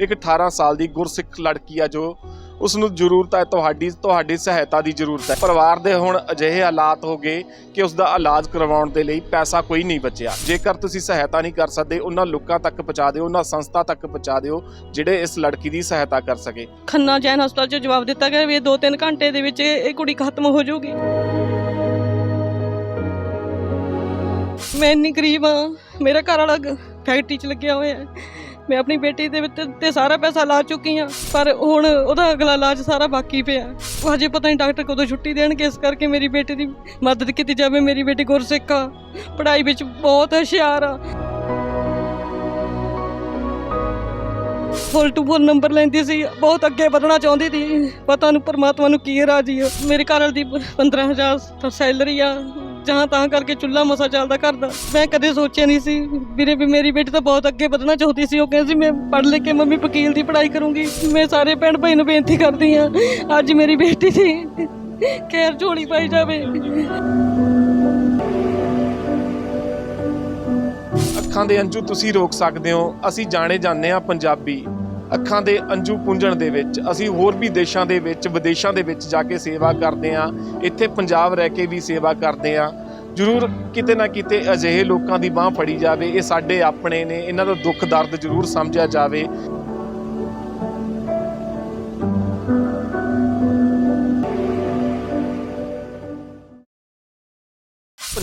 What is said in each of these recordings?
ਇੱਕ 18 ਸਾਲ ਦੀ ਗੁਰਸਿੱਖ ਲੜਕੀ ਆ ਜੋ ਉਸ ਨੂੰ ਜ਼ਰੂਰਤ ਹੈ ਤੁਹਾਡੀ ਤੁਹਾਡੀ ਸਹਾਇਤਾ ਦੀ ਜ਼ਰੂਰਤ ਹੈ। ਪਰਿਵਾਰ ਦੇ ਹੁਣ ਅਜਿਹੇ ਹਾਲਾਤ ਹੋ ਗਏ ਕਿ ਉਸ ਦਾ ਇਲਾਜ ਕਰਵਾਉਣ ਦੇ ਲਈ ਪੈਸਾ ਕੋਈ ਨਹੀਂ ਬਚਿਆ। ਜੇਕਰ ਤੁਸੀਂ ਸਹਾਇਤਾ ਨਹੀਂ ਕਰ ਸਕਦੇ, ਉਹਨਾਂ ਲੋਕਾਂ ਤੱਕ ਪਹੁੰਚਾ ਦਿਓ, ਉਹਨਾਂ ਸੰਸਥਾ ਤੱਕ ਪਹੁੰਚਾ ਦਿਓ ਜਿਹੜੇ ਇਸ ਲੜਕੀ ਦੀ ਸਹਾਇਤਾ ਕਰ ਸਕੇ। ਖੰਨਾ ਜੈਨ ਹਸਪਤਾਲ 'ਚ ਜਵਾਬ ਦਿੱਤਾ ਗਿਆ ਵੀ ਇਹ 2-3 ਘੰਟੇ ਦੇ ਵਿੱਚ ਇਹ ਕੁੜੀ ਖਤਮ ਹੋ ਜਾਊਗੀ। ਮੈਂ ਇੰਨੀ ਗਰੀਬ ਆ ਮੇਰਾ ਘਰ ਵਾਲਾ ਫੈਕਟਰੀ 'ਚ ਲੱਗਿਆ ਹੋਇਆ ਹੈ। ਮੈਂ ਆਪਣੀ ਬੇਟੀ ਦੇ ਵਿੱਚ ਤੇ ਸਾਰਾ ਪੈਸਾ ਲਾ ਚੁੱਕੀ ਆ ਪਰ ਹੁਣ ਉਹਦਾ ਅਗਲਾ ਇਲਾਜ ਸਾਰਾ ਬਾਕੀ ਪਿਆ। ਉਹ ਹਜੇ ਪਤਾ ਨਹੀਂ ਡਾਕਟਰ ਕਦੋਂ ਛੁੱਟੀ ਦੇਣਗੇ, ਇਸ ਕਰਕੇ ਮੇਰੀ ਬੇਟੀ ਦੀ ਮਦਦ ਕੀਤੀ ਜਾਵੇ, ਮੇਰੀ ਬੇਟੀ ਗੁਰਸਿੱਖ ਆ। ਪੜ੍ਹਾਈ ਵਿੱਚ ਬਹੁਤ ਹੁਸ਼ਿਆਰ ਆ। ਫੁੱਲ ਟੂ ਫੁੱਲ ਨੰਬਰ ਲੈਂਦੀ ਸੀ, ਬਹੁਤ ਅੱਗੇ ਵਧਣਾ ਚਾਹੁੰਦੀ ਸੀ। ਪਤਾ ਨੂੰ ਪਰਮਾਤਮਾ ਨੂੰ ਕੀ ਰਾਜੀ ਮੇਰੇ ਘਰ ਵਾਲੇ ਦੀ 15000 ਸੈਲਰੀ ਆ ਜਹਾਂ ਤਾਂ ਕਰਕੇ ਚੁੱਲ੍ਹਾ ਮਸਾ ਚੱਲਦਾ ਘਰ ਦਾ। ਮੈਂ ਕਦੇ ਸੋਚਿਆ ਨਹੀਂ ਸੀ ਵੀਰੇ ਵੀ ਮੇਰੀ ਬੇਟੀ ਤਾਂ ਬਹੁਤ ਅੱਗੇ ਵਧਣਾ ਚਾਹੁੰਦੀ ਸੀ। ਉਹ ਕਹਿੰਦੀ ਸੀ, ਮੈਂ ਪੜ੍ਹ ਲਿਖ ਕੇ ਮੰਮੀ ਵਕੀਲ ਦੀ ਪੜ੍ਹਾਈ ਕਰੂੰਗੀ। ਮੈਂ ਸਾਰੇ ਭੈਣ ਭਾਈ ਨੂੰ ਬੇਨਤੀ ਕਰਦੀ ਹਾਂ, ਅੱਜ ਮੇਰੀ ਬੇਟੀ ਦੀ ਖੈਰ ਝੋਲੀ ਪਾਈ ਜਾਵੇ। ਅੱਖਾਂ ਦੇ ਅੰਜੂ ਤੁਸੀਂ ਰੋਕ ਸਕਦੇ ਹੋ। ਅਸੀਂ ਜਾਣੇ ਜਾਂਦੇ ਆ ਪੰਜਾਬੀ। ਅੱਖਾਂ ਦੇ ਅੰਜੂ ਪੁੰਝਣ ਦੇ ਵਿੱਚ, ਅਸੀਂ ਹੋਰ ਵੀ ਦੇਸ਼ਾਂ ਦੇ ਵਿੱਚ, ਵਿਦੇਸ਼ਾਂ ਦੇ ਵਿੱਚ ਜਾ ਕੇ ਸੇਵਾ ਕਰਦੇ ਆ ਇੱਥੇ ਪੰਜਾਬ ਰਹਿ ਕੇ ਵੀ ਸੇਵਾ ਕਰਦੇ ਆ ਜ਼ਰੂਰ ਕਿਤੇ ਨਾ ਕਿਤੇ ਅਜਿਹੇ ਲੋਕਾਂ ਦੀ ਬਾਹ ਫੜੀ ਜਾਵੇ, ਇਹ ਸਾਡੇ ਆਪਣੇ ਨੇ, ਇਹਨਾਂ ਦਾ ਦੁੱਖ ਦਰਦ ਜ਼ਰੂਰ ਸਮਝਿਆ ਜਾਵੇ।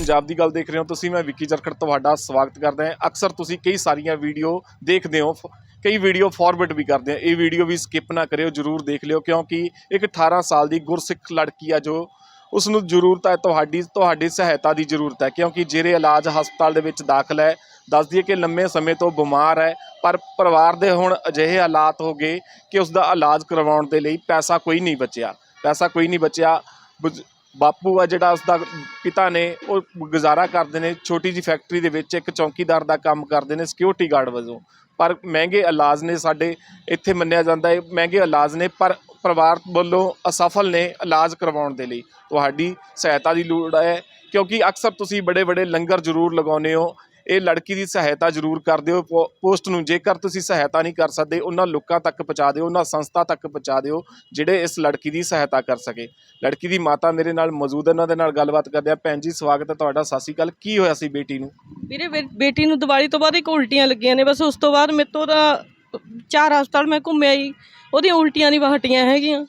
ਪੰਜਾਬ ਦੀ ਗੱਲ ਦੇਖ ਰਹੇ ਹੋ, ਤੁਸੀਂ ਮੈਂ ਵਿੱਕੀ ਜਰਖੜ ਤੁਹਾਡਾ ਸਵਾਗਤ ਕਰਦਾ ਹਾਂ। ਅਕਸਰ ਤੁਸੀਂ ਕਈ ਸਾਰੀਆਂ ਵੀਡੀਓ ਦੇਖਦੇ ਹੋ ਫ- ਕਈ ਵੀਡੀਓ ਫਾਰਵਰਡ ਵੀ ਕਰਦੇ ਆ ਇਹ ਵੀਡੀਓ ਵੀ ਸਕਿਪ ਨਾ ਕਰਿਓ, ਜਰੂਰ ਦੇਖ ਲਿਓ, ਕਿਉਂਕਿ ਇੱਕ 18 ਸਾਲ ਦੀ ਗੁਰਸਿੱਖ ਲੜਕੀ ਆ ਜੋ ਉਸ ਨੂੰ ਜ਼ਰੂਰਤ ਹੈ ਤੁਹਾਡੀ ਤੁਹਾਡੀ ਸਹਾਇਤਾ ਦੀ ਜ਼ਰੂਰਤ ਹੈ, ਕਿਉਂਕਿ ਜਿਹੜੇ ਇਲਾਜ ਹਸਪਤਾਲ ਦੇ ਵਿੱਚ ਦਾਖਲ ਹੈ ਦੱਸ ਦਈਏ ਕਿ ਲੰਮੇ ਸਮੇਂ ਤੋਂ ਬਿਮਾਰ ਹੈ, ਪਰ ਪਰਿਵਾਰ ਦੇ ਹੁਣ ਅਜਿਹੇ ਹਾਲਾਤ ਹੋ ਗਏ ਕਿ ਉਸ ਦਾ ਇਲਾਜ ਕਰਵਾਉਣ ਦੇ ਲਈ ਪੈਸਾ ਕੋਈ ਨਹੀਂ ਬਚਿਆ। ਪੈਸਾ ਕੋਈ ਨਹੀਂ ਬਚਿਆ, ਬੁਜ- ਬਾਪੂ ਆ ਜਿਹੜਾ ਉਸਦਾ ਪਿਤਾ ਨੇ, ਉਹ ਗੁਜ਼ਾਰਾ ਕਰਦੇ ਨੇ, ਛੋਟੀ ਜੀ ਫੈਕਟਰੀ ਦੇ ਵਿੱਚ ਇੱਕ ਚੌਕੀਦਾਰ ਦਾ ਕੰਮ ਕਰਦੇ ਨੇ ਸਿਕਿਉਰਿਟੀ ਗਾਰਡ ਵਜੋਂ ਪਰ ਮਹਿੰਗੇ ਇਲਾਜ ਨੇ ਸਾਡੇ, ਇੱਥੇ ਮੰਨਿਆ ਜਾਂਦਾ ਹੈ, ਮਹਿੰਗੇ ਇਲਾਜ ਨੇ, ਪਰ ਪਰਿਵਾਰ ਵੱਲੋਂ ਅਸਫਲ ਨੇ ਇਲਾਜ ਕਰਵਾਉਣ ਦੇ ਲਈ। ਤੁਹਾਡੀ ਸਹਾਇਤਾ ਦੀ ਲੋੜ ਹੈ, ਕਿਉਂਕਿ ਅਕਸਰ ਤੁਸੀਂ ਬੜੇ ਬੜੇ ਲੰਗਰ ਜ਼ਰੂਰ ਲਗਾਉਂਦੇ ਹੋ ਇਹ ਲੜਕੀ ਦੀ ਸਹਾਇਤਾ ਜ਼ਰੂਰ ਕਰ ਦਿਓ ਪੋਸਟ ਨੂੰ ਜੇਕਰ ਤੁਸੀਂ ਸਹਾਇਤਾ ਨਹੀਂ ਕਰ ਸਕਦੇ, ਉਹਨਾਂ ਲੋਕਾਂ ਤੱਕ ਪਹੁੰਚਾ ਦਿਓ, ਉਹਨਾਂ ਸੰਸਥਾ ਤੱਕ ਪਹੁੰਚਾ ਦਿਓ ਜਿਹੜੇ ਇਸ ਲੜਕੀ ਦੀ ਸਹਾਇਤਾ ਕਰ ਸਕੇ। ਲੜਕੀ ਦੀ ਮਾਤਾ ਮੇਰੇ ਨਾਲ ਮੌਜੂਦ ਹੈ, ਉਹਨਾਂ ਦੇ ਨਾਲ ਗੱਲਬਾਤ ਕਰਦੇ ਆ ਭੈਣ ਜੀ, ਸਵਾਗਤ ਹੈ ਤੁਹਾਡਾ। ਸਤਿ ਸ਼੍ਰੀ ਅਕਾਲ। ਕੀ ਹੋਇਆ ਸੀ ਬੇਟੀ ਨੂੰ? ਵੀਰੇ ਬੇਟੀ ਨੂੰ ਦੀਵਾਲੀ ਤੋਂ ਬਾਅਦ ਇੱਕ ਉਲਟੀਆਂ ਲੱਗੀਆਂ ਨੇ। ਬਸ ਉਸ ਤੋਂ ਬਾਅਦ ਮੇਰੇ ਤੋਂ ਤਾਂ ਚਾਰ ਹਸਪਤਾਲ ਮੈਂ ਘੁੰਮਿਆ ਹੀ। ਉਹਦੀਆਂ ਉਲਟੀਆਂ ਨਹੀਂ ਹਟੀਆਂ ਹੈਗੀਆਂ।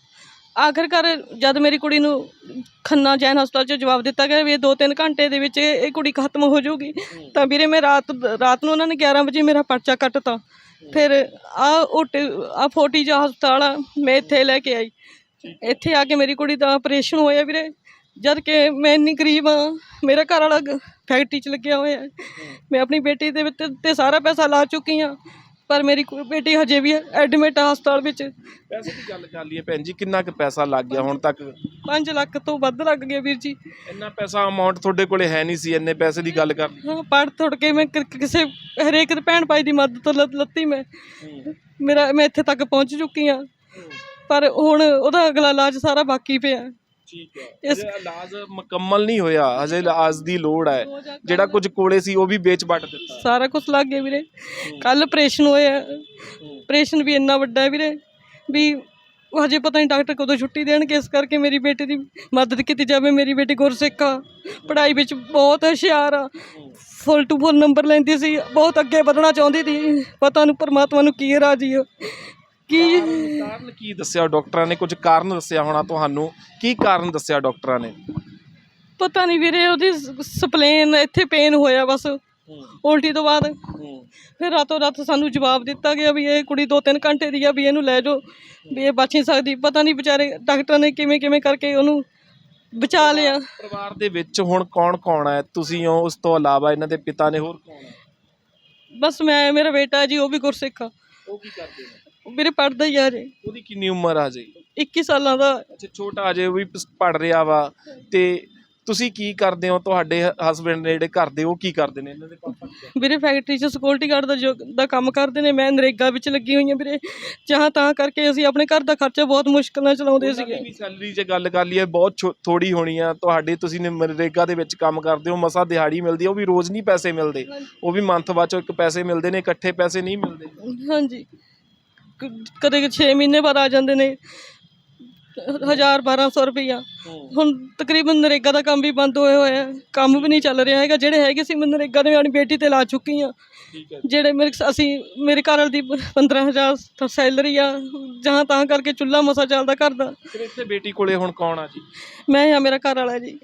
ਆਖਰਕਾਰ ਜਦ ਮੇਰੀ ਕੁੜੀ ਨੂੰ ਖੰਨਾ ਜੈਨ ਹਸਪਤਾਲ 'ਚ ਜਵਾਬ ਦਿੱਤਾ ਗਿਆ ਵੀ ਇਹ 2-3 ਘੰਟੇ ਦੇ ਵਿੱਚ ਇਹ ਇਹ ਕੁੜੀ ਖਤਮ ਹੋ ਜਾਊਗੀ, ਤਾਂ ਵੀਰੇ ਮੈਂ ਰਾਤ ਰਾਤ ਨੂੰ ਉਹਨਾਂ ਨੇ 11 ਵਜੇ ਮੇਰਾ ਪਰਚਾ ਕੱਟਤਾ। ਫਿਰ ਆ ਓਟ ਆ ਫੋਟੀ ਜਾ ਹਸਪਤਾਲ ਆ, ਮੈਂ ਇੱਥੇ ਲੈ ਕੇ ਆਈ। ਇੱਥੇ ਆ ਕੇ ਮੇਰੀ ਕੁੜੀ ਦਾ ਆਪਰੇਸ਼ਨ ਹੋਇਆ ਵੀਰੇ। ਜਦ ਕਿ ਮੈਂ ਇੰਨੀ ਗਰੀਬ ਆ ਮੇਰਾ ਘਰ ਵਾਲਾ ਫੈਕਟਰੀ 'ਚ ਲੱਗਿਆ ਹੋਇਆ ਹੈ। ਮੈਂ ਆਪਣੀ ਬੇਟੀ ਦੇ ਵਿੱਚ ਤੇ ਸਾਰਾ ਪੈਸਾ ਲਾ ਚੁੱਕੀ ਆ ਪਰ ਮੇਰੀ ਕੁ- ਬੇਟੀ ਹਜੇ ਵੀ ਐਡਮਿਟ ਆ ਹਸਪਤਾਲ ਵਿੱਚ। ਪੈਸੇ ਦੀ ਗੱਲ ਕਰ ਲਈਏ ਭੈਣ ਜੀ ਕਿੰਨਾ ਕੁ ਪੈਸਾ ਲੱਗ ਗਿਆ ਹੁਣ ਤੱਕ? 5 ਲੱਖ ਤੋਂ ਵੱਧ ਲੱਗ ਗਿਆ ਵੀਰ ਜੀ। ਇੰਨਾ ਪੈਸਾ ਅਮਾਉਂਟ ਤੁਹਾਡੇ ਕੋਲੇ ਹੈ ਨਹੀਂ ਸੀ ਇੰਨੇ ਪੈਸੇ ਦੀ ਗੱਲ ਕਰ ਹਾਂ ਪੜ ਤੁੜ ਕੇ ਮੈਂ ਕਿ- ਕਿਸੇ ਹਰੇਕ ਦੇ ਭੈਣ ਭਾਈ ਦੀ ਮਦਦ ਤੋਂ ਲੱਤ- ਲੱਤੀ ਮੈਂ। ਮੇਰਾ ਮੈਂ ਇੱਥੇ ਤੱਕ ਪਹੁੰਚ ਚੁੱਕੀ ਆ ਪਰ ਹੁਣ ਉਹਦਾ ਅਗਲਾ ਇਲਾਜ ਸਾਰਾ ਬਾਕੀ ਪਿਆ। ਠੀਕ ਹੈ। ਇਸ- ਇਲਾਜ ਮੁਕੰਮਲ ਨਹੀਂ ਹੋਇਆ ਹਜੇ ਇਲਾਜ ਦੀ ਲੋੜ ਹੈ। ਜਿਹੜਾ ਕੁਝ ਕੋਲੇ ਸੀ ਉਹ ਵੀ ਵੇਚ ਵੱਟ ਦਿੱਤਾ। ਸਾਰਾ ਕੁਝ ਲੱਗ ਗਿਆ ਵੀਰੇ। ਕੱਲ ਆਪਰੇਸ਼ਨ ਹੋਇਆ। ਆਪਰੇਸ਼ਨ ਵੀ ਇੰਨਾ ਵੱਡਾ ਹੈ ਵੀਰੇ ਵੀ ਹਜੇ ਪਤਾ ਨਹੀਂ ਡਾਕਟਰ ਕਦੋਂ ਛੁੱਟੀ ਦੇਣਗੇ ਇਸ ਕਰਕੇ ਮੇਰੀ ਬੇਟੀ ਦੀ ਮਦਦ ਕੀਤੀ ਜਾਵੇ ਮੇਰੀ ਬੇਟੀ ਗੁਰਸਿੱਖ ਆ। ਪੜ੍ਹਾਈ ਵਿੱਚ ਬਹੁਤ ਹੁਸ਼ਿਆਰ ਆ। ਫੁੱਲ ਟੂ ਫੁੱਲ ਨੰਬਰ ਲੈਂਦੀ ਸੀ ਬਹੁਤ ਅੱਗੇ ਵਧਣਾ ਚਾਹੁੰਦੀ ਸੀ। ਪਤਾ ਨੂੰ ਪਰਮਾਤਮਾ ਨੂੰ ਕੀ ਰਾਜੀ ਆ। ਕੀ ਕਾਰਨ ਕੀ ਦੱਸਿਆ ਡਾਕਟਰਾਂ ਨੇ? ਕੁਝ ਕਾਰਨ ਦੱਸਿਆ ਹੋਣਾ ਤੁਹਾਨੂੰ? ਕੀ ਕਾਰਨ ਦੱਸਿਆ ਡਾਕਟਰਾਂ ਨੇ? ਪਤਾ ਨਹੀਂ ਵੀਰੇ ਉਹਦੀ ਸਪਲੇਨ ਇੱਥੇ ਪੇਨ ਹੋਇਆ ਬਸ। ਉਲਟੀ ਤੋਂ ਬਾਅਦ। ਫਿਰ ਰਾਤੋਂ ਰਾਤ ਸਾਨੂੰ ਜਵਾਬ ਦਿੱਤਾ ਗਿਆ ਵੀ ਇਹ ਕੁੜੀ ਦੋ ਤਿੰਨ ਘੰਟੇ ਦੀ ਆ ਵੀ ਇਹਨੂੰ ਲੈ ਜਾਓ। ਵੀ ਇਹ ਬਚ ਨਹੀਂ ਸਕਦੀ। ਪਤਾ ਨਹੀਂ ਵਿਚਾਰੇ ਡਾਕਟਰਾਂ ਨੇ ਕਿਵੇਂ ਕਿਵੇਂ ਕਰਕੇ ਉਹਨੂੰ ਬਚਾ ਲਿਆ। ਪਰਿਵਾਰ ਦੇ ਵਿੱਚ ਹੁਣ ਕੌਣ ਕੌਣ ਹੈ ਤੁਸੀਂ ਹੋ ਉਸ ਤੋਂ ਇਲਾਵਾ ਇਹਨਾਂ ਦੇ ਪਿਤਾ ਨੇ ਹੋਰ ਕੌਣ ਹੈ ਬਸ ਮੈਂ ਮੇਰਾ ਬੇਟਾ ਜੀ ਉਹ ਵੀ ਗੁਰਸਿੱਖ ਆ। ਉਹ ਕੀ ਕਰਦੇ ਨੇ? ਮੇਰੇ ਪੜਦਾ ਹੀ ਆ ਜੇ ਉਹਦੀ ਕਿੰਨੀ ਉਮਰ ਆ ਜੀ 21 ਸਾਲਾਂ ਦਾ। ਅੱਛਾ ਛੋਟਾ ਅਜੇ ਵੀ ਪੜ ਰਿਹਾ ਵਾ। ਤੇ ਤੁਸੀਂ ਕੀ ਕਰਦੇ ਹੋ? ਤੁਹਾਡੇ ਹਸਬੰਡ ਨੇ ਜਿਹੜੇ ਘਰ ਦੇ ਉਹ ਕੀ ਕਰਦੇ ਨੇ? ਇਹਨਾਂ ਦੇ ਪਾਪਾ ਕਰਦੇ? ਵੀਰੇ ਫੈਕਟਰੀ 'ਚ ਸਿਕਿਉਰਿਟੀ ਗਾਰਡ ਦਾ ਦਾ ਕੰਮ ਕਰਦੇ ਨੇ। ਮੈਂ ਨਰੇਗਾ ਵਿੱਚ ਲੱਗੀ ਹੋਈ ਹਾਂ ਵੀਰੇ। ਜਹਾਂ ਤਾਂ ਕਰਕੇ ਅਸੀਂ ਆਪਣੇ ਘਰ ਦਾ ਖਰਚਾ ਬਹੁਤ ਮੁਸ਼ਕਲ ਨਾਲ ਚਲਾਉਂਦੇ ਸੀਗੇ। ਵੀ ਸੈਲਰੀ 'ਚ ਗੱਲ ਕਰ ਲਈਏ ਬਹੁਤ ਥੋੜੀ ਹੋਣੀ ਆ। ਤੁਹਾਡੇ ਤੁਸੀਂ ਨੇ ਮਨਰੇਗਾ ਦੇ ਵਿੱਚ ਕੰਮ ਕਰਦੇ ਹੋ ਮਸਾ ਦਿਹਾੜੀ ਮਿਲਦੀ ਉਹ ਵੀ ਰੋਜ਼ ਨਹੀਂ ਪੈਸੇ ਮਿਲਦੇ। ਉਹ ਵੀ ਮੰਥ ਬਾਅਦ ਚੋਂ ਇੱਕ ਪੈਸੇ ਮਿਲਦੇ ਨੇ ਇਕੱਠੇ ਪੈਸੇ ਨਹੀਂ ਮਿਲਦੇ। ਹਾਂਜੀ। ਕਦੇ 6 ਮਹੀਨੇ ਬਾਅਦ ਆ ਜਾਂਦੇ ਨੇ। ਹਜ਼ਾਰ 1200 ਰੁਪਈਆ। ਹੁਣ ਤਕਰੀਬਨ ਨਰੇਗਾ ਦਾ ਕੰਮ ਵੀ ਬੰਦ ਹੋਇਆ ਹੋਇਆ ਹੈ। ਕੰਮ ਵੀ ਨਹੀਂ ਚੱਲ ਰਿਹਾ ਹੈਗਾ। ਜਿਹੜੇ ਹੈਗੇ ਸੀ ਮੈਂ ਨਰੇਗਾ ਦੇ ਆਪਣੀ ਬੇਟੀ ਤੇ ਲਾ ਚੁੱਕੀ ਆ ਜਿਹੜੇ ਮੇਰੇ ਅਸੀਂ ਮੇਰੇ ਘਰ ਵਾਲੇ ਦੀ 15000 ਸੈਲਰੀ ਆ। ਜਹਾਂ ਤਾਂ ਕਰਕੇ ਚੁੱਲ੍ਹਾ ਮਸਾ ਚੱਲਦਾ ਘਰ ਦਾ। ਫਿਰ ਇੱਥੇ ਬੇਟੀ ਕੋਲੇ ਹੁਣ ਕੌਣ ਆ ਜੀ? ਮੈਂ ਆ ਮੇਰਾ ਘਰ ਵਾਲਾ ਜੀ।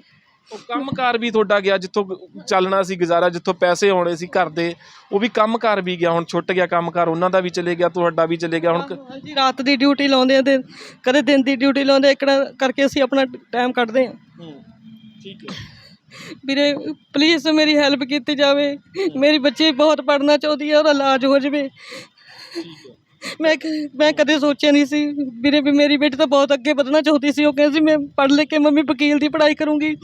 ਉਹ ਕੰਮਕਾਰ ਵੀ ਤੁਹਾਡਾ ਗਿਆ ਜਿੱਥੋਂ ਚੱਲਣਾ ਸੀ ਗੁਜ਼ਾਰਾ ਜਿੱਥੋਂ ਪੈਸੇ ਆਉਣੇ ਸੀ ਘਰ ਦੇ ਉਹ ਵੀ ਕੰਮਕਾਰ ਵੀ ਗਿਆ ਹੁਣ ਛੁੱਟ ਗਿਆ ਕੰਮਕਾਰ ਉਹਨਾਂ ਦਾ ਵੀ ਚਲੇ ਗਿਆ ਤੁਹਾਡਾ ਵੀ ਚਲੇ ਗਿਆ ਹੁਣ ਕ- ਹਾਂਜੀ ਰਾਤ ਦੀ ਡਿਊਟੀ ਲਾਉਂਦੇ ਆ ਤੇ ਕਦੇ ਦਿਨ ਦੀ ਡਿਊਟੀ ਲਾਉਂਦੇ ਆ ਇੱਕ ਨਾ ਕਰਕੇ ਅਸੀਂ ਆਪਣਾ ਟਾਈਮ ਕੱਢਦੇ ਆ। ਠੀਕ ਹੈ। ਵੀਰੇ ਪਲੀਜ਼ ਮੇਰੀ ਹੈਲਪ ਕੀਤੀ ਜਾਵੇ। ਮੇਰੀ ਬੱਚੀ ਬਹੁਤ ਪੜ੍ਹਨਾ ਚਾਹੁੰਦੀ ਹੈ ਉਹਦਾ ਇਲਾਜ ਹੋ ਜਾਵੇ। ਮੈਂ ਕਦੇ ਸੋਚਿਆ ਨਹੀਂ ਸੀ ਵੀਰੇ ਵੀ ਮੇਰੀ ਬੇਟੀ ਤਾਂ ਬਹੁਤ ਅੱਗੇ ਵਧਣਾ ਚਾਹੁੰਦੀ ਸੀ। ਉਹ ਕਹਿੰਦੀ ਸੀ ਮੈਂ ਪੜ੍ਹ ਲੈ ਕੇ ਮੰਮੀ ਵਕੀਲ ਦੀ ਪੜ੍ਹਾਈ ਕਰੂੰਗੀ।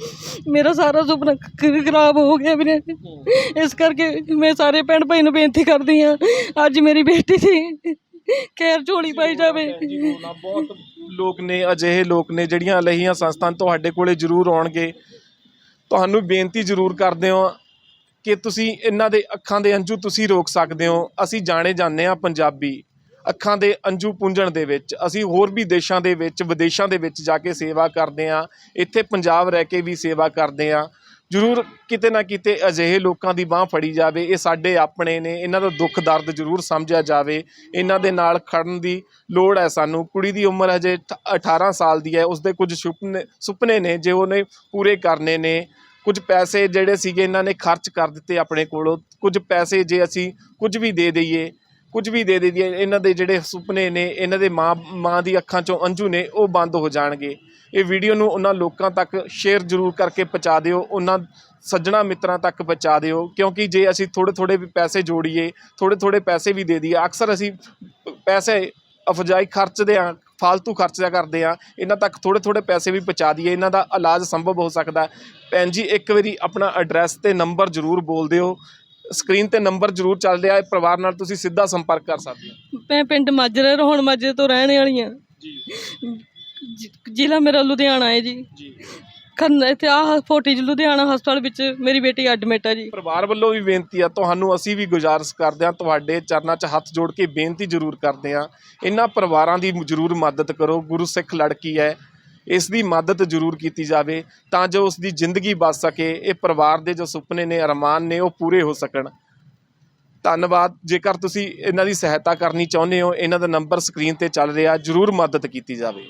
ਮੇਰਾ ਸਾਰਾ ਸੁਪਨਾ ਖ- ਖਰਾਬ ਹੋ ਗਿਆ ਵੀਰੇ। ਇਸ ਕਰਕੇ ਮੈਂ ਸਾਰੇ ਭੈਣ ਭਾਈ ਨੂੰ ਬੇਨਤੀ ਕਰਦੀ ਹਾਂ ਅੱਜ ਮੇਰੀ ਬੇਟੀ ਦੀ ਖੈਰ ਝੋਲੀ ਪਾਈ ਜਾਵੇ। ਜੀ ਬਹੁਤ ਲੋਕ ਨੇ ਅਜਿਹੇ ਲੋਕ ਨੇ ਜਿਹੜੀਆਂ ਲਹੀਆਂ ਸੰਸਥਾਨ ਤੁਹਾਡੇ ਕੋਲੇ ਜ਼ਰੂਰ ਆਉਣਗੇ। ਤੁਹਾਨੂੰ ਬੇਨਤੀ ਜ਼ਰੂਰ ਕਰਦੇ ਹਾਂ ਕਿ ਤੁਸੀਂ ਇਹਨਾਂ ਦੇ ਅੱਖਾਂ ਦੇ ਅੰਜੂ ਤੁਸੀਂ ਰੋਕ ਸਕਦੇ ਹੋ। ਅਸੀਂ ਜਾਣੇ ਜਾਂਦੇ ਹਾਂ ਪੰਜਾਬੀ। ਅੱਖਾਂ ਦੇ ਅੰਜੂ ਪੁੰਝਣ ਦੇ ਵਿੱਚ, ਅਸੀਂ ਹੋਰ ਵੀ ਦੇਸ਼ਾਂ ਦੇ ਵਿੱਚ, ਵਿਦੇਸ਼ਾਂ ਦੇ ਵਿੱਚ ਜਾ ਕੇ ਸੇਵਾ ਕਰਦੇ ਹਾਂ, ਇੱਥੇ ਪੰਜਾਬ ਰਹਿ ਕੇ ਵੀ ਸੇਵਾ ਕਰਦੇ ਹਾਂ। ਜ਼ਰੂਰ ਕਿਤੇ ਨਾ ਕਿਤੇ ਅਜਿਹੇ ਲੋਕਾਂ ਦੀ ਬਾਹ ਫੜੀ ਜਾਵੇ, ਇਹ ਸਾਡੇ ਆਪਣੇ ਨੇ, ਇਹਨਾਂ ਦਾ ਦੁੱਖ ਦਰਦ ਜ਼ਰੂਰ ਸਮਝਿਆ ਜਾਵੇ। ਇਹਨਾਂ ਦੇ ਨਾਲ ਖੜਨ ਦੀ ਲੋੜ ਹੈ ਸਾਨੂੰ। ਕੁੜੀ ਦੀ ਉਮਰ ਹਜੇ ਅਠ- 18 ਸਾਲ ਦੀ ਹੈ, ਉਸਦੇ ਕੁਝ ਸੁਪਨੇ ਸੁਪਨੇ ਨੇ ਜੇ ਉਹਨੇ ਪੂਰੇ ਕਰਨੇ ਨੇ। ਕੁਝ ਪੈਸੇ ਜਿਹੜੇ ਸੀਗੇ, ਇਹਨਾਂ ਨੇ ਖਰਚ ਕਰ ਦਿੱਤੇ ਆਪਣੇ ਕੋਲੋਂ। ਕੁਝ ਪੈਸੇ ਜੇ ਅਸੀਂ ਕੁਝ ਵੀ ਦੇ ਦਈਏ ਕੁਝ ਵੀ ਦੇ ਦੇਈਏ ਇਹਨਾਂ ਦੇ ਜਿਹੜੇ ਸੁਪਨੇ ਨੇ, ਇਹਨਾਂ ਦੇ ਮਾਂ ਮਾਂ ਦੀ ਅੱਖਾਂ 'ਚੋਂ ਅੰਜੂ ਨੇ, ਉਹ ਬੰਦ ਹੋ ਜਾਣਗੇ। ਇਹ ਵੀਡੀਓ ਨੂੰ ਉਹਨਾਂ ਲੋਕਾਂ ਤੱਕ ਸ਼ੇਅਰ ਜ਼ਰੂਰ ਕਰਕੇ ਪਹੁੰਚਾ ਦਿਓ, ਉਹਨਾਂ ਸੱਜਣਾ ਮਿੱਤਰਾਂ ਤੱਕ ਪਹੁੰਚਾ ਦਿਓ, ਕਿਉਂਕਿ ਜੇ ਅਸੀਂ ਥੋੜੇ ਥੋੜੇ ਵੀ ਪੈਸੇ ਜੋੜੀਏ ਥੋੜੇ ਥੋੜੇ ਪੈਸੇ ਵੀ ਦੇ ਦਈਏ, ਅਕਸਰ ਅਸੀਂ ਪੈਸੇ ਅਫਜਾਈ ਖਰਚਦੇ ਆ ਫालतू ਖਰਚਿਆ ਕਰਦੇ ਆ ਇਹਨਾਂ ਤੱਕ ਥੋੜੇ ਥੋੜੇ ਪੈਸੇ ਵੀ ਪਹੁੰਚਾ ਦਈਏ, ਇਹਨਾਂ ਦਾ ਇਲਾਜ ਸੰਭਵ ਹੋ ਸਕਦਾ ਭੈਣ ਜੀ, ਇੱਕ ਵਾਰੀ ਆਪਣਾ ਐਡਰੈਸ ਤੇ ਨੰਬਰ ਜ਼ਰੂਰ ਬੋਲ ਦਿਓ ਸਕਰੀਨ ਤੇ ਨੰਬਰ ਜ਼ਰੂਰ ਚੱਲ ਰਿਹਾ ਹੈ ਪਰਿਵਾਰ ਨਾਲ ਤੁਸੀਂ ਸਿੱਧਾ ਸੰਪਰਕ ਕਰ ਸਕਦੇ ਹੋ। ਮੈਂ ਪਿੰਡ ਮਾਜਰੇ ਰੋਹਣ ਮਾਜਰੇ ਤੋਂ ਰਹਿਣ ਵਾਲੀ ਹਾਂ। ਜੀ। ਜ਼ਿਲ੍ਹਾ ਮੇਰਾ ਲੁਧਿਆਣਾ ਹੈ ਜੀ। ਜੀ। ਖੰਨਾ ਇੱਥੇ ਆਹ ਫੋਰਟੀਜ ਲੁਧਿਆਣਾ ਹਸਪਤਾਲ ਵਿੱਚ ਮੇਰੀ ਬੇਟੀ ਐਡਮਿਟ ਹੈ ਜੀ। ਪਰਿਵਾਰ ਵੱਲੋਂ ਵੀ ਬੇਨਤੀ ਆ ਤੁਹਾਨੂੰ ਅਸੀਂ ਵੀ ਗੁਜ਼ਾਰਿਸ਼ ਕਰਦੇ ਹਾਂ ਤੁਹਾਡੇ ਚਰਨਾਂ 'ਚ ਹੱਥ ਜੋੜ ਕੇ ਬੇਨਤੀ ਜ਼ਰੂਰ ਕਰਦੇ ਹਾਂ। ਇਹਨਾਂ ਪਰਿਵਾਰਾਂ ਦੀ ਜ਼ਰੂਰ ਮਦਦ ਕਰੋ। ਗੁਰੂ ਸਿੱਖ ਲੜਕੀ ਹੈ ਇਸ ਦੀ ਮਦਦ ਜ਼ਰੂਰ ਕੀਤੀ ਜਾਵੇ ਤਾਂ ਜੋ ਉਸ ਦੀ ਜ਼ਿੰਦਗੀ ਬਚ ਸਕੇ। ਇਹ ਪਰਿਵਾਰ ਦੇ ਜੋ ਸੁਪਨੇ ਨੇ, ਅਰਮਾਨ ਨੇ, ਉਹ ਪੂਰੇ ਹੋ ਸਕਣ। ਧੰਨਵਾਦ। ਜੇਕਰ ਤੁਸੀਂ ਇਹਨਾਂ ਦੀ ਸਹਾਇਤਾ ਕਰਨੀ ਚਾਹੁੰਦੇ ਹੋ, ਇਹਨਾਂ ਦਾ ਨੰਬਰ ਸਕਰੀਨ ਤੇ ਚੱਲ ਰਿਹਾ। ਜ਼ਰੂਰ ਮਦਦ ਕੀਤੀ ਜਾਵੇ।